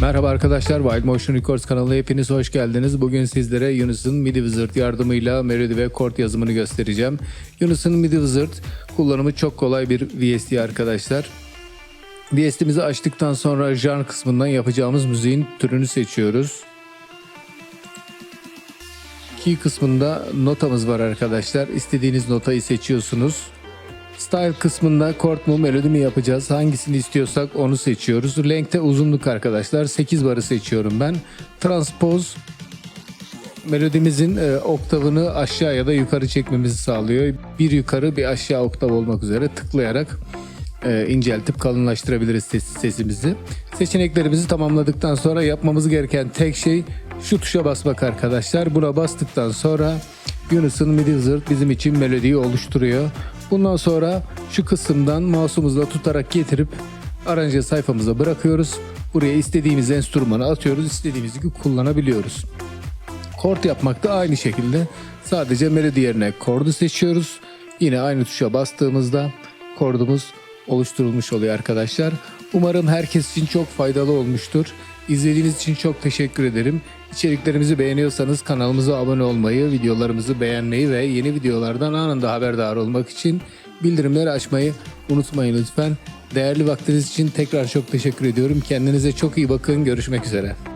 Merhaba arkadaşlar, Wild Motion Records kanalına hepiniz hoş geldiniz. Bugün sizlere Yunus'un MIDI Wizard yardımıyla melodi ve kort yazımını göstereceğim. Yunus'un MIDI Wizard kullanımı çok kolay bir VST arkadaşlar. VST'mizi açtıktan sonra jar kısmından yapacağımız müziğin türünü seçiyoruz. Key kısmında notamız var arkadaşlar. İstediğiniz notayı seçiyorsunuz. Style kısmında kort mu melodi mi yapacağız? Hangisini istiyorsak onu seçiyoruz. Length'te uzunluk arkadaşlar. 8 barı seçiyorum ben. Transpose melodimizin e, oktavını aşağı ya da yukarı çekmemizi sağlıyor. Bir yukarı bir aşağı oktav olmak üzere tıklayarak e, inceltip kalınlaştırabiliriz ses, sesimizi. Seçeneklerimizi tamamladıktan sonra yapmamız gereken tek şey şu tuşa basmak arkadaşlar. Buna bastıktan sonra Yunus'un MIDI Wizard bizim için melodiyi oluşturuyor. Bundan sonra şu kısımdan mouse'umuzla tutarak getirip aranje sayfamıza bırakıyoruz. Buraya istediğimiz enstrümanı atıyoruz, istediğimiz gibi kullanabiliyoruz. Kort yapmak da aynı şekilde. Sadece melodi yerine kordu seçiyoruz. Yine aynı tuşa bastığımızda kordumuz oluşturulmuş oluyor arkadaşlar. Umarım herkes için çok faydalı olmuştur. İzlediğiniz için çok teşekkür ederim. İçeriklerimizi beğeniyorsanız kanalımıza abone olmayı, videolarımızı beğenmeyi ve yeni videolardan anında haberdar olmak için bildirimleri açmayı unutmayın lütfen. Değerli vaktiniz için tekrar çok teşekkür ediyorum. Kendinize çok iyi bakın. Görüşmek üzere.